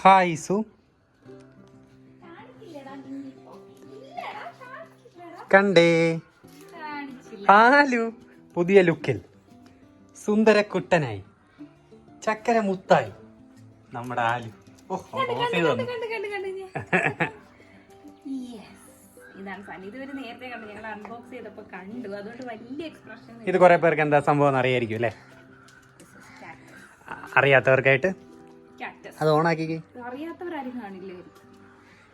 Hi സു. കണ്ടേ? ആലു പുതിയ ലുക്കിൽ. സുന്ദര കുട്ടനായി ചക്കര മുത്തായി നമ്മുടെ ആലു ഇത് കുറെ പേർക്ക് എന്താ സംഭവം അറിയായിരിക്കും അല്ലേ? അറിയാത്തവർക്കായിട്ട് അത് ഓണാക്കി അറിയാത്തവരാരും കാണില്ലേ?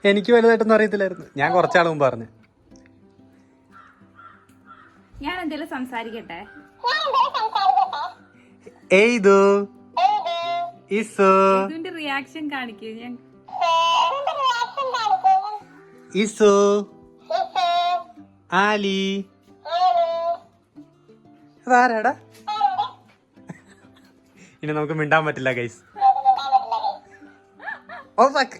എനിക്ക് വലുതായിട്ടൊന്നും അറിയത്തില്ലായിരുന്നു. ഞാൻ കുറച്ചാൾ മുമ്പ് പറഞ്ഞു. ഞാൻ എന്തെങ്കിലും സംസാരിക്കട്ടെ? എയ്തു. ഇസു. ഇതിന്റെ റിയാക്ഷൻ കാണിക്കൂ. ഞാൻ ഇസു. ആലി. അതാരാടാ? ഇനി നമുക്ക് മിണ്ടാൻ പറ്റില്ല ഗൈസ് ഓ fuck.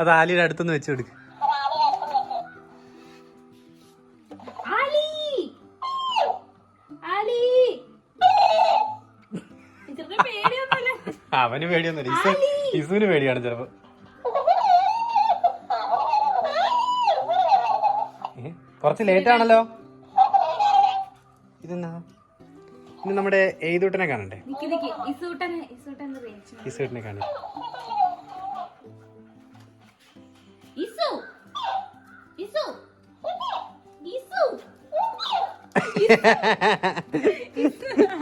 അത് ആലിയുടെ അടുത്തുനിന്ന് വെച്ചു കൊടുക്ക്. അവന് പേടിയൊന്നുമില്ല. ഇസു ഇസുവിന് പേടിയാണ് ചിലപ്പോ. കുറച്ച് ലേറ്റ് ആണല്ലോ. ഇതെന്നാ? ഇനി നമ്മുടെ എയ്തൂട്ടനെ കാണണ്ടേ? ഇസൂട്ടനെ കാണണ്ട കാണേ.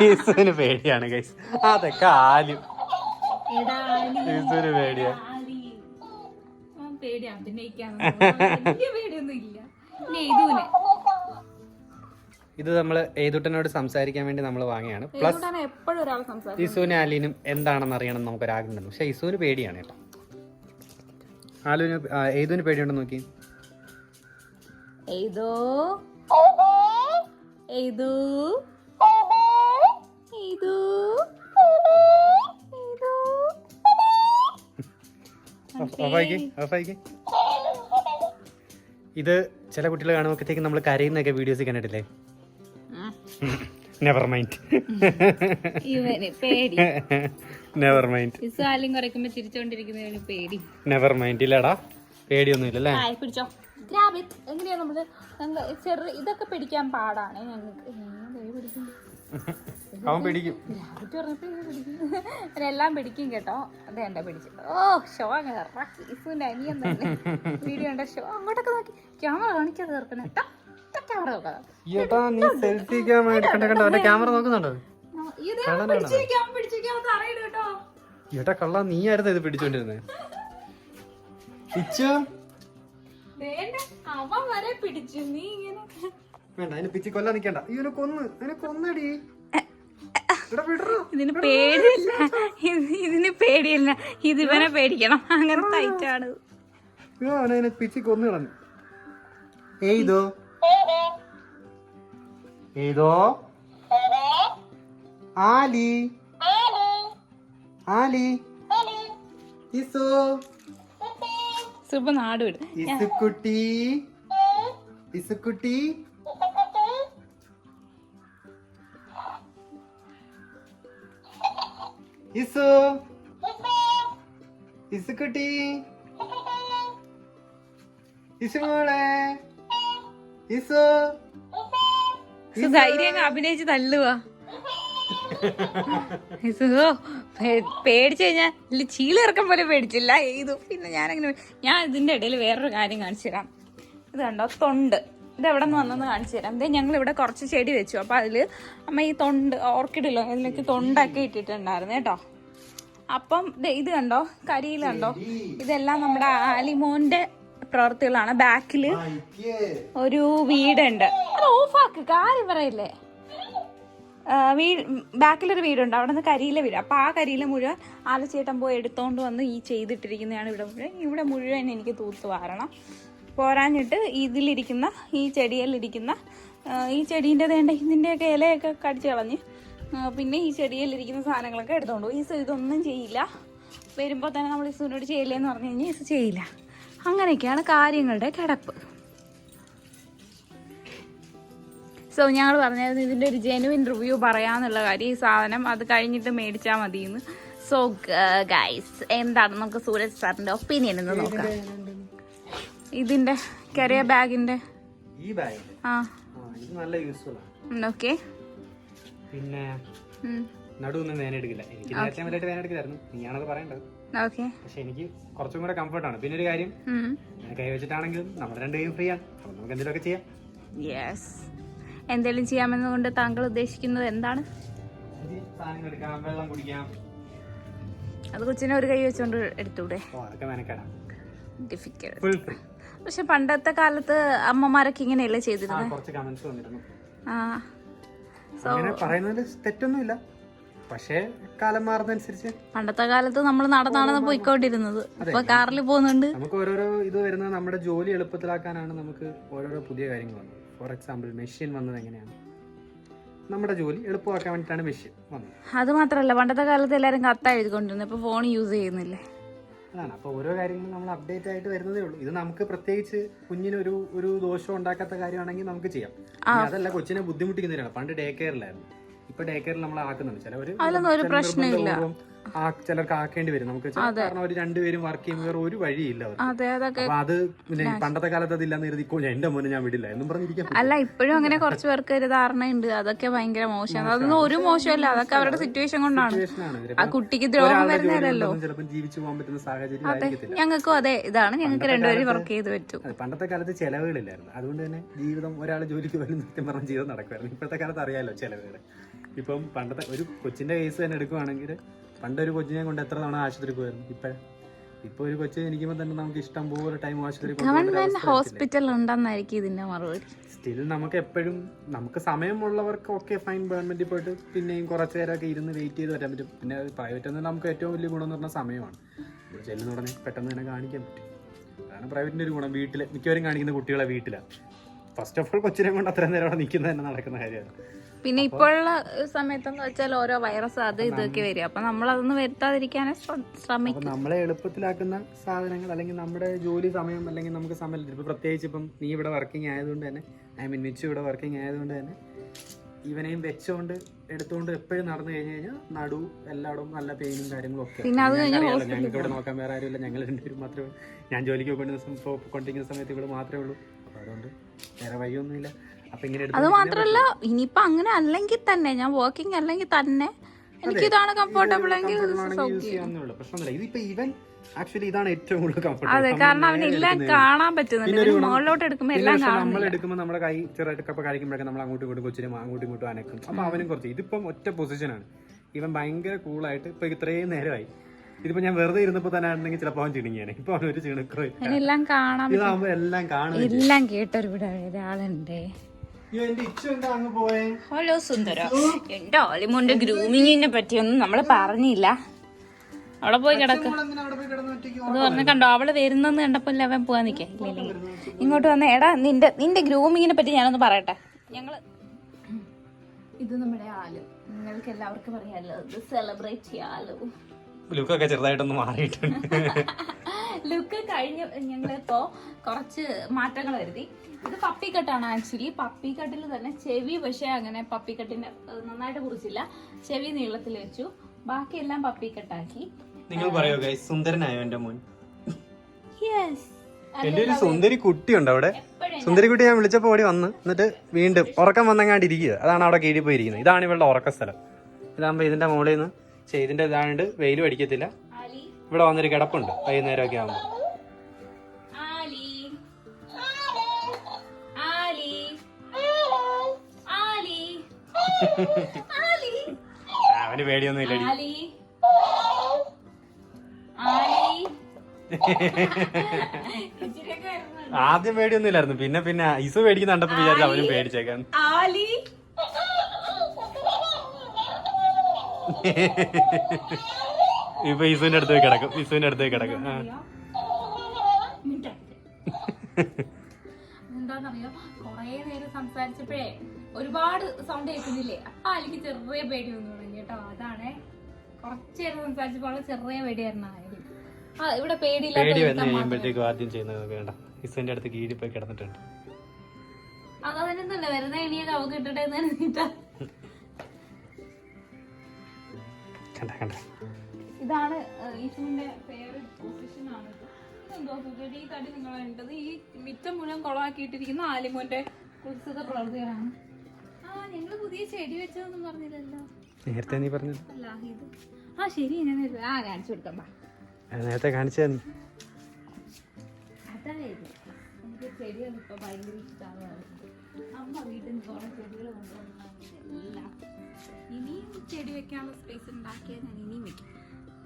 ഇസുവിന് പേടിയാണ് ഗൈസ് അതൊക്കെ ആലും. ഇസുവിന് പേടിയാ. ആലി. ആ പേടി അഭിനയിക്കാൻ വലിയ പേടിയൊന്നും ഇല്ല ഇനി ഇതുവിനെ. ഇത് നമ്മൾ ഏതുട്ടനോട് സംസാരിക്കാൻ വേണ്ടി നമ്മൾ വാങ്ങിയാണ്. പ്ലസ് എപ്പോഴും ഒരാൾ സംസാരിക്കും ഇസുവിനും ആലിനും എന്താണെന്ന് അറിയണം നമുക്ക് ഒരാഗ്രഹം പക്ഷെ ഇസുവിന് പേടിയാണ് കേട്ടോ. ആലുവിന് ഏതുവിന് പേടിയുണ്ടോ നോക്കി. ഇത് ചില കുട്ടികൾ കാണുമ്പോഴത്തേക്ക് നമ്മൾ കരയുന്നൊക്കെ വീഡിയോസ് കണ്ടിട്ടില്ലേ? നെവർ മൈൻഡ് ഇവന് പേടി. നെവർ മൈൻഡ് ഇസാലും കുറയ്ക്കുമ്പോ ചിരിച്ചോണ്ടിരിക്കുന്നവന് പേടി. നെവർ മൈൻഡ് ഇല്ലടാ. പേടിയൊന്നും ഇല്ലല്ലേ ആയി പിടിച്ചോ. ഗ്രാബ് ഇറ്റ് എങ്ങനെയാ നമ്മൾ? ചെറു ഇതൊക്കെ പിടിക്കാൻ പാടാണ് ഞങ്ങൾക്ക്. അവൻ പിടിക്കും. എല്ലാം പിടിക്കും. കേട്ടോ. അത് എന്റെ പിടിച്ചു ഓ ഷോ അങ്ങ് ഇറക്കി ഇസുവിന്റെ അനിയൻ തന്നെ. വീഡിയോ ഉണ്ട് ഷോ അങ്ങോട്ടൊക്കെ നോക്കി. ക്യാമറ കാണിക്കാതെ തീർക്കണേ ഏട്ടാ നീ സെൽഫി ക്യാമറ എടുക്കണ്ട കണ്ട അവന്റെ ക്യാമറ നോക്കുന്നുണ്ടോ. ഏട്ടാ കള്ള നീ ആയിരുന്നു ഇത് പിടിച്ചോണ്ടിരുന്നേ. പിച്ചു. വേണ്ട അവൻ വരെ പിടിച്ചു. നീ ഇങ്ങനെ വേണ്ട അതിന് പിച്ചി കൊല്ലാൻ നിക്കണ്ട. ഇവനെ കൊന്ന് അതിനെ കൊന്നടി. ഇതിന് പേടിയില്ല. ഇത് ഇതിന് പേടിയില്ല. ഇത് ഇവനെ പേടിക്കണം. അങ്ങനെ തയ്ച്ചാണ് അയ്യോ, അവനതിനെ പിച്ചി കൊന്നു കളഞ്ഞു. ഏതോ ഏതോ? ആലി. ആലി. ഇസു. സുബ നാട് വിട് ഇസുക്കുട്ടി. ഇസുക്കുട്ടി. ഇസു. ഇസുക്കുട്ടി. ഇസുമോളെ. ധൈര്യം അഭിനയിച്ച് തള്ളുവാ. സുഖോ പേടിച്ചു കഴിഞ്ഞാൽ ചീലിറക്കം പോലെ പേടിച്ചില്ല. ഏതു പിന്നെ ഞാനങ്ങനെ ഞാൻ ഇതിന്റെ ഇടയിൽ വേറൊരു കാര്യം കാണിച്ചു തരാം. ഇത് കണ്ടോ തൊണ്ട്. ഇത് എവിടെ നിന്ന് വന്നെന്ന് കാണിച്ചു തരാം. ഇത് ഞങ്ങൾ ഇവിടെ കുറച്ച് ചെടി വെച്ചു. അപ്പൊ അതിൽ അമ്മ ഈ തൊണ്ട് ഓർക്കിഡിലോ അതിലേക്ക് തൊണ്ടൊക്കെ ഇട്ടിട്ടുണ്ടായിരുന്നു കേട്ടോ. അപ്പം ഇത് കണ്ടോ കരിയിൽ കണ്ടോ? ഇതെല്ലാം നമ്മുടെ ആലിമോന്റെ പ്രവൃത്തികളാണ് ബാക്കിൽ ഒരു വീടുണ്ട്. അത് ഓഫാക്ക് കാര്യം പറയില്ലേ? വീട് ബാക്കിലൊരു വീടുണ്ട്. അവിടെ നിന്ന് കരിയിലെ വീട്. അപ്പോൾ ആ കരിയില മുഴുവൻ ആലച്ചേട്ടൻ പോയി എടുത്തോണ്ട് വന്ന് ഈ ചെയ്തിട്ടിരിക്കുന്നതാണ് ഇവിടെ മുഴുവൻ. ഇവിടെ മുഴുവൻ എനിക്ക് തൂത്ത് വാരണം. പോരാഞ്ഞിട്ട് ഇതിലിരിക്കുന്ന ഈ ചെടിയിലിരിക്കുന്ന ഈ ചെടീന്റെ വേണ്ട ഇതിന്റെയൊക്കെ ഇലയൊക്കെ കടിച്ച് കളഞ്ഞ് പിന്നെ ഈ ചെടിയിലിരിക്കുന്ന സാധനങ്ങളൊക്കെ എടുത്തോണ്ട് പോകും ഈസ് ഇതൊന്നും ചെയ്യില്ല. വരുമ്പോൾ തന്നെ നമ്മൾ ഇസുവിനോട് ചെയ്യില്ലെന്ന് പറഞ്ഞു കഴിഞ്ഞാൽ ഈസ് ചെയ്യില്ല. അങ്ങനെയൊക്കെയാണ് കാര്യങ്ങളുടെ കിടപ്പ്. സോ ഞങ്ങൾ പറഞ്ഞായിരുന്നു ഇതിന്റെ ഒരു ജെനുവിൻ റിവ്യൂ പറയാന്നുള്ള കാര്യം. ഈ സാധനം അത് കഴിഞ്ഞിട്ട് മേടിച്ചാൽ മതി എന്ന് സോ ഗൈസ് എന്താണ് നമുക്ക് സൂരജ് സാറിന്റെ ഒപ്പീനിയൻ എന്ന് നോക്കാം. ഇതിന്റെ കരിയർ ബാഗിന്റെ ഈ ബാഗ് ആ. നല്ല യൂസ്ഫുൾ ആണ്. ഓക്കെ പിന്നെ നടുവൊന്നും വേനെടുക്കില്ല എനിക്ക് നേരത്തെ വലുതായിട്ട് വേനെടുക്കില്ലായിരുന്നു നീയാണത് പറയേണ്ടത്. പക്ഷെ എനിക്ക് കുറച്ചും കൂടെ കംഫർട്ടാണ് പിന്നെ ഒരു കാര്യം കൈ വെച്ചിട്ടാണെങ്കിലും നമ്മൾ രണ്ട് കൈയും ഫ്രീ ആണ്. നമുക്ക് എന്തെങ്കിലുമൊക്കെ ചെയ്യാം. യെസ് എന്തെങ്കിലും ചെയ്യാമെന്നുകൊണ്ട് താങ്കൾ ഉദ്ദേശിക്കുന്നത് എന്താണ്? വെള്ളം കുടിക്കാം. അത് കൊച്ചിനെ ഒരു കൈ വെച്ചോണ്ട് എടുത്തൂടെ? ഡിഫിക്കൽട്ട് പക്ഷെ പണ്ടത്തെ കാലത്ത് അമ്മമാരൊക്കെ ഇങ്ങനെയല്ലേ ചെയ്തിരുന്നത് ആ. അങ്ങനെ പറയുന്നതിൽ തെറ്റൊന്നുമില്ല. പക്ഷേ കാലം മാറുന്നതനുസരിച്ച് പണ്ടത്തെ കാലത്ത് നമ്മൾ നടന്നാണ് പോയിക്കൊണ്ടിരുന്നത്. ഇപ്പൊ കാറിൽ പോകുന്നുണ്ട്. നമുക്ക് ഓരോരോ ഇത് വരുന്നത് നമ്മുടെ ജോലി എളുപ്പത്തിലാക്കാനാണ് നമുക്ക് ഓരോരോ പുതിയ കാര്യങ്ങൾ വന്നത്. ഫോർ എക്സാമ്പിൾ മെഷീൻ വന്നത് എങ്ങനെയാണ്? നമ്മുടെ ജോലി എളുപ്പമാക്കാൻ വേണ്ടിയിട്ടാണ് മെഷീൻ വന്നത്. അത് മാത്രല്ല പണ്ടത്തെ കാലത്ത് എല്ലാരും കത്ത എഴുതിക്കൊണ്ടിരുന്നു ഇപ്പൊ ഫോൺ യൂസ് ചെയ്യുന്നില്ലേ? അതാണ്. അപ്പോൾ ഓരോ കാര്യങ്ങളും നമ്മൾ അപ്ഡേറ്റ് ആയിട്ട് വരുന്നതേ ഉള്ളൂ. ഇത് നമുക്ക് പ്രത്യേകിച്ച് കുഞ്ഞിന് ഒരു ഒരു ദോഷം ഉണ്ടാക്കാത്ത കാര്യമാണെങ്കിൽ നമുക്ക് ചെയ്യാം. അതല്ല കൊച്ചിനെ ബുദ്ധിമുട്ടിക്കുന്നതിനാണ് പണ്ട് ഡേ കെയറിലായിരുന്നു ഇപ്പൊ ഡേ കെയറിൽ നമ്മൾ ആക്കുന്നുണ്ട്. ചിലവര് അതിലൊന്നും പ്രശ്നമില്ല. ചിലർക്ക് ആക്കേണ്ടി വരും. നമുക്ക് കാരണം അവർ രണ്ടുപേരും വർക്ക് ചെയ്യുമ്പോൾ വേറെ ഒരു വഴിയില്ല അതെ അപ്പൊ പണ്ടത്തെ കാലത്ത് അതില്ലാന്ന് കരുതിക്കോ എന്റെ മോനെ ഞാൻ വിടില്ല എന്നും പറഞ്ഞിരിക്കാം. അല്ല ഇപ്പോഴും അങ്ങനെ കുറച്ച് പേർക്ക് ഒരു ധാരണയുണ്ട്. അതൊക്കെ ഭയങ്കര മോശമാണ് അതൊന്നും ഒരു മോശമല്ല. അതൊക്കെ അവരുടെ സിറ്റുവേഷൻ കൊണ്ടാണ്. ആ കുട്ടിക്ക് ദ്രോഹം വരുന്നതല്ലോ ചിലപ്പോൾ ജീവിച്ചു പോകാൻ പറ്റുന്ന സാഹചര്യം ഞങ്ങൾക്കും അതെ. ഇതാണ് ഞങ്ങൾക്ക് രണ്ടുപേരും വർക്ക് ചെയ്ത് പറ്റും. പണ്ടത്തെ കാലത്ത് ചെലവുകളില്ലായിരുന്നു. അതുകൊണ്ട് തന്നെ ജീവിതം ഒരാൾ ജോലിക്ക് പോലും സത്യം പറഞ്ഞ ജീവിതം നടക്കുമായിരുന്നു. ഇപ്പോഴത്തെ കാലത്ത് അറിയാലോ ചെലവുകൾ ഇപ്പം പണ്ടത്തെ ഒരു കൊച്ചിന്റെ കേസ് തന്നെ എടുക്കുവാണെങ്കിൽ പണ്ടൊരു കൊച്ചിനെ കൊണ്ട് എത്ര തവണ ആശുപത്രി പോയിരുന്നു? ഇപ്പോഴും. ഇപ്പൊ ഒരു കൊച്ചു ജനിക്കുമ്പോൾ തന്നെ നമുക്ക് ഇഷ്ടം പോലെ ടൈം ആശുപത്രി ഗവൺമെന്റ് ഹോസ്പിറ്റൽ ഉണ്ടെന്നായിരിക്കും ഇതിന്റെ മറുപടി. സ്റ്റിൽ നമുക്ക് എപ്പോഴും നമുക്ക് സമയമുള്ളവർക്ക് ഒക്കെ ഫൈൻ ഗവൺമെന്റിൽ പോയിട്ട് പിന്നെയും കുറച്ച് നേരമൊക്കെ ഇരുന്ന് വെയിറ്റ് ചെയ്ത് വരാൻ പറ്റും. പിന്നെ പ്രൈവറ്റ് എന്ന് നമുക്ക് ഏറ്റവും വലിയ ഗുണം എന്ന് പറഞ്ഞ സമയമാണ്. ചെല്ലുന്ന ഉടനെ പെട്ടെന്ന് തന്നെ കാണിക്കാൻ പറ്റും. അതാണ് പ്രൈവറ്റിന്റെ ഒരു ഗുണം. വീട്ടിൽ മിക്കവരും കാണിക്കുന്ന കുട്ടികളെ വീട്ടിലാണ് ഫസ്റ്റ് ഓഫ് ഓൾ കൊച്ചിനെ കൊണ്ട് അത്രയും നേരം അവിടെ നിൽക്കുന്നത് തന്നെ നടക്കുന്ന കാര്യമാണ്. പിന്നെ ഇപ്പോഴുള്ള സമയത്തെന്ന് വെച്ചാൽ ഓരോ വൈറസ് അത് ഇതൊക്കെ വരും. അപ്പൊ നമ്മൾ അതൊന്നും വരുത്താതിരിക്കാനേ ശ്ര- ശ്രമിക്കും. നമ്മളെ എളുപ്പത്തിലാക്കുന്ന സാധനങ്ങൾ അല്ലെങ്കിൽ നമ്മുടെ ജോലി സമയം അല്ലെങ്കിൽ നമുക്ക് സമയം ഇപ്പൊ പ്രത്യേകിച്ച് ഇപ്പം നീ ഇവിടെ വർക്കിംഗ് ആയതുകൊണ്ട് തന്നെ ഐ മീൻ മിച്ചു ഇവിടെ വർക്കിംഗ് ആയതുകൊണ്ട് തന്നെ ഇവനെയും വെച്ചുകൊണ്ട് എടുത്തുകൊണ്ട് എപ്പോഴും നടന്നു കഴിഞ്ഞു കഴിഞ്ഞാൽ നടു എല്ലായിടവും നല്ല പെയിനും കാര്യങ്ങളും ഒക്കെ. ഞങ്ങൾക്ക് ഇവിടെ നോക്കാൻ വേറെ ആരുമില്ല. ഞങ്ങൾ രണ്ടുപേരും മാത്രമേ ഞാൻ ജോലിക്ക് പോയിക്കൊണ്ടിരുന്ന കൊണ്ടിരിക്കുന്ന സമയത്ത് ഇവിടെ മാത്രമേ ഉള്ളൂ. അപ്പൊ അതുകൊണ്ട് വേറെ വഴിയൊന്നുമില്ല. അത് മാത്രല്ല ഇനിയിപ്പൊ അങ്ങനെ അല്ലെങ്കിൽ തന്നെ ഞാൻ വർക്കിംഗ് അല്ലെങ്കിൽ തന്നെ. എനിക്ക് ഇതാണ് കംഫർട്ടബിൾ എങ്കിൽ ഇതിപ്പോ ഇവൻ ആക്ച്വലി ഇതാണ് ഏറ്റവും കൂടുതൽ കംഫർട്ടബിൾ അതെ കാരണം അവന് എല്ലാം കാണാൻ പറ്റുന്നുണ്ട്. മുകളിലോട്ട് എടുക്കുമ്പോ എല്ലാം നമ്മൾ കാണുന്നില്ല. എടുക്കുമ്പോൾ നമ്മുടെ കൈ ചെറുതായിട്ട് കപ്പ കഴിക്കുമ്പോഴൊക്കെ നമ്മൾ അങ്ങോട്ടും ഇങ്ങോട്ടും കൊച്ചിനെ അങ്ങോട്ടും ഇങ്ങോട്ടും അനക്കും. അപ്പൊ അവനും കുറച്ച്. ഇതിപ്പം ഒറ്റ പൊസിഷനാണ് ഇവൻ ഭയങ്കര കൂളായിട്ട് ഇപ്പൊ ഇത്രയും നേരമായി. ഇതിപ്പോ ഞാൻ വെറുതെ ഇരുന്നപ്പോ തന്നെ ആണെങ്കിൽ ചിലപ്പോൾ അവൻ ചിണുങ്ങിയാണ് ഇപ്പൊ അവൻ ഒരു ചിണുക്കോ കാണാം ഇതാകുമ്പോ എല്ലാം കാണാം എല്ലാം കേട്ടൊരു ഇവിടെ ഒരാളുണ്ട്. ഹലോ സുന്ദര. എന്റെ ഓലിമോന്റെ ഗ്രൂമിങ്ങിനെ പറ്റിയൊന്നും നമ്മൾ പറഞ്ഞില്ല. അവിടെ പോയി കിടക്ക്. നമ്മളെന്തിനാ അവിടെ പോയി കിടന്ന് ഒറ്റയ്ക്ക് അത് പറഞ്ഞു കണ്ടോ അവൾ വരുന്നെന്ന് കണ്ടപ്പോ അവൻ പോവാൻ നിക്കേ. ഇങ്ങോട്ട് വന്ന. എടാ നിന്റെ നിന്റെ ഗ്രൂമിങ്ങിനെ പറ്റി ഞാനൊന്ന് പറയട്ടെ. ഞങ്ങൾ ഇത് നമ്മുടെ ആലു. നിങ്ങൾക്ക് എല്ലാവർക്കും അറിയാലോ ഇത് സെലിബ്രേറ്റ് ചെയ്യാലോ. ലുക്കൊക്കെ ചെറുതായിട്ടൊന്ന് മാറിയിട്ടുണ്ട്. ലുക്ക് കഴിഞ്ഞ് ഞങ്ങളിപ്പോ കുറച്ച് മാറ്റങ്ങൾ വരുത്തി. ഇത് പപ്പിക്കട്ടാണ് ആക്ച്വലി. പപ്പിക്കട്ടിൽ തന്നെ ചെവി പക്ഷെ അങ്ങനെ പപ്പിക്കട്ടിന്റെ നന്നായിട്ട് കുറിച്ചില്ല ചെവി നീളത്തിൽ വെച്ചു. ബാക്കിയെല്ലാം പപ്പിക്കട്ടാക്കി. നിങ്ങൾ പറയോ ഗൈസ് സുന്ദരനായോ എന്റെ മോൻ? യെസ് എന്റെ ഒരു സുന്ദരി കുട്ടിയുണ്ട് അവിടെ. സുന്ദരി കുട്ടി ഞാൻ വിളിച്ചപ്പോ ഓടി വന്ന് എന്നിട്ട് വീണ്ടും ഉറക്കം വന്നെങ്ങാണ്ടിരിക്കുക അതാണ് അവിടെ കീഴിൽ പോയിരിക്കുന്നത് ഇതാണ് ഇവളുടെ ഉറക്ക സ്ഥലം ഇതാകുമ്പോ ഇതിന്റെ മുകളിൽ നിന്ന് പക്ഷേ ഇതിന്റെ ഇതാണ്ട് വെയിലും അടിക്കത്തില്ല ആലി. ഇവിടെ വന്നൊരു കിടപ്പുണ്ട്. വൈകുന്നേരം ഒക്കെ ആകുമ്പോൾ ആലി. ആലി. ആലി. ആലി. അവന് പേടിയൊന്നും ഇല്ലടി. ആദ്യം പേടിയൊന്നും ഇല്ലായിരുന്നു പിന്നെ പിന്നെ ഇസു പേടിക്കുന്നുണ്ടപ്പോ വിചാരിച്ചു അവനും പേടിച്ചേക്കാൻ ഇപ്പൊ ഈസുവിന്റെ അടുത്ത് പോയി കിടക്കും. ഈസുവിന്റെ അടുത്ത് പോയി കിടക്കും. എന്താണെന്നറിയോ കൊറേ നേരം സംസാരിച്ചപ്പോഴേ ഒരുപാട് സൗണ്ട് കേൾക്കുന്നില്ലേ? അപ്പൊ അല്ലെങ്കിൽ ചെറിയ പേടി വന്നു തുടങ്ങി കേട്ടോ. അതാണ്. കുറച്ചു നേരം സംസാരിച്ചപ്പോൾ ചെറിയ പേടിയായിരുന്നു ആ ഇവിടെ പേടിയില്ലാത്ത ആദ്യം ചെയ്യുന്നത് വേണ്ട. ഇസുവിന്റെ അടുത്ത് കീഴിൽ പോയി കിടന്നിട്ടുണ്ട്. അതതിനൊന്നുമല്ല വെറുതെ എണിയൊക്കെ അവക്ക് ഇട്ടിട്ടേ കണ്ട കണ്ട. ഇതാണ് ഈശുവിന്റെ ഫേവറേറ്റ് പൊസിഷൻ ആണ് എന്തോ ഈ തടി നിങ്ങൾ വേണ്ടത് ഈ മിറ്റം മുഴുവൻ കുളമാക്കിയിട്ടിരിക്കുന്ന ആലിമോന്റെ കുത്സിത പ്രവൃത്തികളാണ് ആ ഞങ്ങൾ പുതിയ ചെടി വെച്ചതൊന്നും പറഞ്ഞില്ലല്ലോ. നേരത്തെ നീ പറഞ്ഞു അല്ല ഇത്. ആ ശരി ഞാൻ ഇത് ആ കാണിച്ചു കൊടുക്കാം. നേരത്തെ കാണിച്ചാ നീ അതായത് എനിക്ക് ചെടികൾ ഇപ്പൊ ഭയങ്കര ഇഷ്ടമാണ് അമ്മ വീട്ടിൽ നിന്ന് കുറെ ചെടികൾ കൊണ്ടുവന്നാണ് ഇനിയും ചെടി വെക്കാനുള്ള സ്പേസ് ഉണ്ടാക്കിയാൽ ഞാൻ ഇനിയും വെക്കും.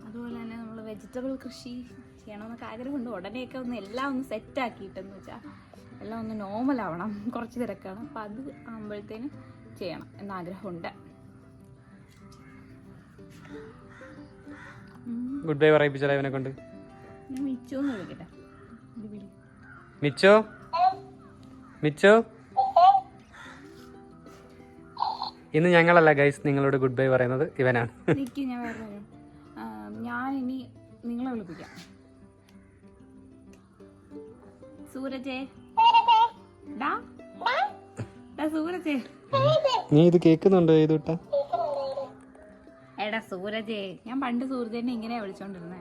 അതുപോലെ തന്നെ നമ്മൾ വെജിറ്റബിൾ കൃഷി ചെയ്യണമെന്നൊക്കെ ആഗ്രഹമുണ്ട്. ഉടനെയൊക്കെ ഒന്ന് എല്ലാം ഒന്ന് സെറ്റ് ആക്കിയിട്ടെന്ന് വെച്ചാൽ എല്ലാം ഒന്ന് നോർമൽ ആവണം. കുറച്ച് തിരക്കാണ്. അപ്പം അത് ആകുമ്പോഴത്തേനും ചെയ്യണം എന്നാഗ്രഹമുണ്ട് ഗുഡ് ബൈ പറയിപ്പിച്ചാലോ ഇവനെ കൊണ്ട്. ഞാൻ മിച്ചോന്ന് വിളിക്കട്ടെ. മിച്ചോ? മിച്ചോ? ഇന്ന് ഞങ്ങളല്ല ഗൈസ് നിങ്ങളോട് ഗുഡ് ബൈ പറയുന്നത് ഇവനാണ്. നിക്ക് ഞാൻ ഇനി നിങ്ങളെ വിളിപ്പിക്കാം. സൂരജേ. നീ ഇത് കേൾക്കുന്നുണ്ടോ ചെയ്തുട്ടാ എടാ സൂരജേ ഞാൻ പണ്ട് സൂരജേനെ ഇങ്ങനെയാ വിളിച്ചോണ്ടിരുന്നേ.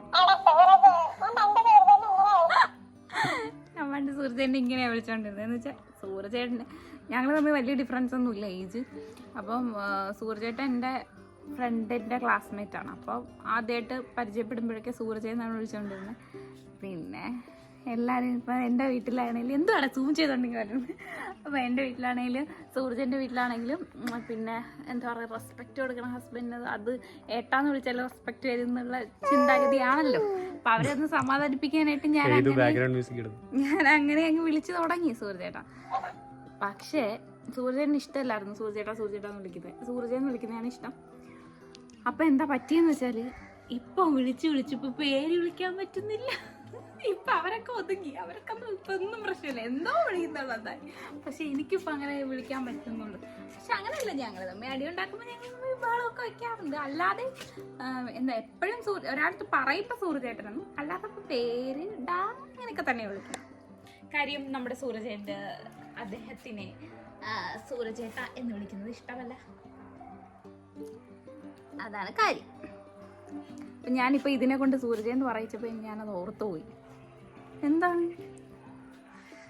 ഞാൻ പണ്ട് സൂരജേനെ ഇങ്ങനെയാ വിളിച്ചോണ്ടിരുന്നത് എന്ന് വെച്ചാൽ സൂരജേട്ടന് ഞങ്ങൾ തമ്മിൽ വലിയ ഡിഫറൻസ് ഒന്നും ഇല്ല ഏജ് അപ്പം ആ, സൂരജേട്ടൻ എന്റെ ഫ്രണ്ടിന്റെ ക്ലാസ്മേറ്റ് ആണ്. അപ്പോൾ ആദ്യമായിട്ട് പരിചയപ്പെടുമ്പോഴൊക്കെ സൂരജ് എന്നാണ് വിളിച്ചുകൊണ്ടിരുന്നത് പിന്നെ എല്ലാവരും ഇപ്പം എന്റെ വീട്ടിലാണെങ്കിലും എന്തുവാണ് സൂം ചെയ്തോണ്ടെങ്കിൽ വരുന്നത് അപ്പോൾ എന്റെ വീട്ടിലാണെങ്കിലും സൂരജന്റെ വീട്ടിലാണെങ്കിലും പിന്നെ എന്താ പറയുക റെസ്പെക്റ്റ് കൊടുക്കണം ഹസ്ബൻഡിന് അത് ഏട്ടാന്ന് വിളിച്ചാൽ റെസ്പെക്റ്റ് വരും എന്നുള്ള ചിന്താഗതിയാണല്ലോ. അപ്പോൾ അവരൊന്ന് സമാധാനിപ്പിക്കാനായിട്ട് ഞാൻ ഞാൻ അങ്ങനെ അങ്ങ് വിളിച്ചു തുടങ്ങി സൂര്യചേട്ടാ പക്ഷേ സൂര്യന് ഇഷ്ടമല്ലായിരുന്നു. സൂര്യചേട്ടാ എന്ന് വിളിക്കുന്നത്. സൂര്യചേട്ടൻ വിളിക്കുന്നതാണ് ഇഷ്ടം. അപ്പൊ എന്താ പറ്റിയെന്ന് വെച്ചാൽ ഇപ്പൊ വിളിച്ച് വിളിച്ചിപ്പോ പേര് വിളിക്കാൻ പറ്റുന്നില്ല. ഇപ്പൊ അവരൊക്കെ ഒതുങ്ങി. അവരൊക്കെ ഇപ്പൊ ഒന്നും പ്രശ്നമില്ല. എന്തോ വിളിക്കുന്നുള്ളതായി പക്ഷെ എനിക്കിപ്പോ അങ്ങനെ വിളിക്കാൻ പറ്റുന്നുണ്ട് പക്ഷെ അങ്ങനെയല്ല ഞങ്ങൾ തമ്മിൽ. അടി ഉണ്ടാക്കുമ്പോൾ ഞങ്ങൾ വിഭാഗമൊക്കെ വെക്കാറുണ്ട്. അല്ലാതെ എന്താ എപ്പോഴും സൂര്യ ഒരാളടുത്ത് പറയുമ്പോൾ സൂര്യചേട്ടനും അല്ലാതെ പേര് ഡാ അങ്ങനെയൊക്കെ തന്നെ വിളിക്കണം കാര്യം നമ്മുടെ സൂര്യചേട്ടൻ അദ്ദേഹത്തിനെ സൂരജേട്ട എന്ന് വിളിക്കുന്നത് ഇഷ്ടമല്ല. അതാണ് കാര്യം. അപ്പം ഞാനിപ്പോൾ ഇതിനെ കൊണ്ട് സൂര്യജ എന്ന് പറയിച്ചപ്പോൾ ഞാനത് ഓർത്തു പോയി. എന്താണ്?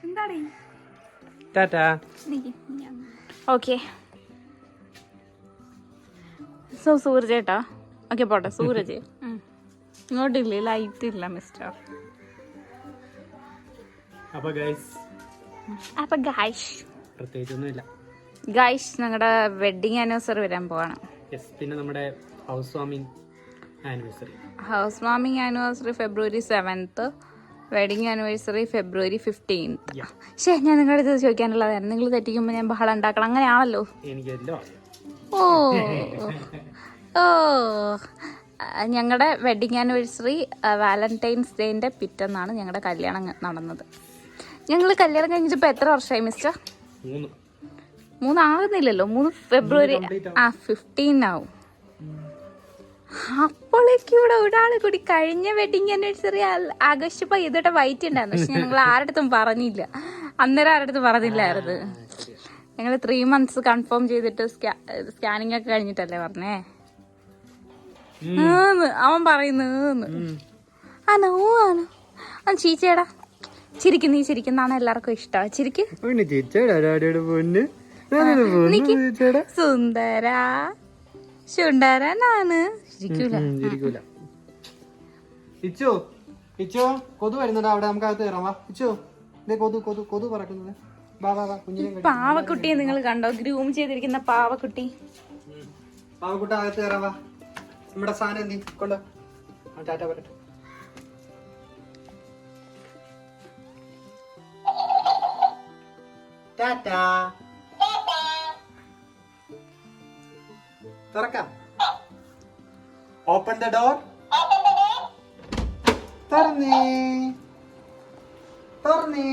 എന്താടേ? ടാറ്റാ. ഓക്കെ. സോ സൂരജേട്ടാ. ഓക്കെ പോട്ടെ. സൂരജ്. ഇങ്ങോട്ടില്ലേ? ലൈറ്റ് ഇല്ല മിസ്റ്റർ അപ്പൊ ഗൈസ് അപ്പൊ ഗൈസ് പ്രത്യേകിച്ചൊന്നുമില്ല. ഗൈസ് ഞങ്ങളുടെ വെഡിങ് ആനിവേഴ്സറി വരാൻ പോവാണ്. യെസ് പിന്നെ നമ്മുടെ ഹൗസ് വാമിങ് ആനിവേഴ്സറി ഹൗസ് വാമിങ് ആനിവേഴ്സറി ഫെബ്രുവരി സെവൻത്ത് വെഡിങ് ആനിവേഴ്സറി ഫെബ്രുവരി ഫിഫ്റ്റീൻത്ത്. ശേ ഞാൻ നിങ്ങളുടെ ഇത് ചോദിക്കാനുള്ളതായിരുന്നു നിങ്ങൾ തെറ്റിക്കുമ്പോൾ ഞാൻ ബഹളം ഉണ്ടാക്കണം. അങ്ങനെയാണല്ലോ. എനിക്ക് ഓ. ഓ. ഞങ്ങളുടെ വെഡിങ് ആനിവേഴ്സറി വാലന്റൈൻസ് ഡേന്റെ പിറ്റെന്നാണ് ഞങ്ങളുടെ കല്യാണം നടന്നത്. ഞങ്ങൾ കല്യാണം കഴിഞ്ഞിട്ട് എത്ര വർഷമായി മിസ്റ്റർ? മൂന്ന്. മൂന്നാകുന്നില്ലല്ലോ. മൂന്ന് ഫെബ്രുവരി ആ ഫിഫ്റ്റീൻ ആവും. അപ്പോഴേക്ക് ഇവിടെ ഒരാൾ കൂടി കഴിഞ്ഞ വെഡിങ് ആനിവേഴ്സറി ആഘോഷിച്ചപ്പോ ഇതോടെ വൈറ്റ് ഉണ്ടായിരുന്നു. പക്ഷെ ഞങ്ങൾ ആരുടെ പറഞ്ഞില്ല. അന്നേരം ആരുടെ പറഞ്ഞില്ലായിരുന്നു. ഞങ്ങൾ ത്രീ മന്ത്സ് കൺഫേം ചെയ്തിട്ട് സ്കാനിങ് ഒക്കെ കഴിഞ്ഞിട്ടല്ലേ പറഞ്ഞേ? അവൻ പറയുന്നു ആണോ ആണോ ആ ചീച്ചേടാ. ചിരിക്കും നീ ചിരിക്കുന്നതാണ് എല്ലാവർക്കും ഇഷ്ടം. ചിരിക്ക്. സുന്ദര. ശുണ്ടരനാണ്. ചിരിക്കൂല. ഇരിക്കൂല ഇച്ചോ ഇച്ചോ കൊതു വരുന്നുണ്ട് അവിടെ നമുക്ക് അകത്ത് കയറാം. വാ ഇച്ചോ. കൊതു പറക്കുന്നത്. പാവക്കുട്ടിയെ നിങ്ങൾ കണ്ടോ? ഗ്രൂം ചെയ്തിരിക്കുന്ന പാവക്കുട്ടി. പാവക്കുട്ടി അകത്ത് കയറാം വാ. നമ്മുടെ സാധനം എന്തി കൊണ്ടോ. ടാറ്റ പറയട്ടെ. ടാറ്റ. തുറക്കാം. ഓപ്പൺ ദ ഡോർ തുറന്നേ. തുറന്നേ.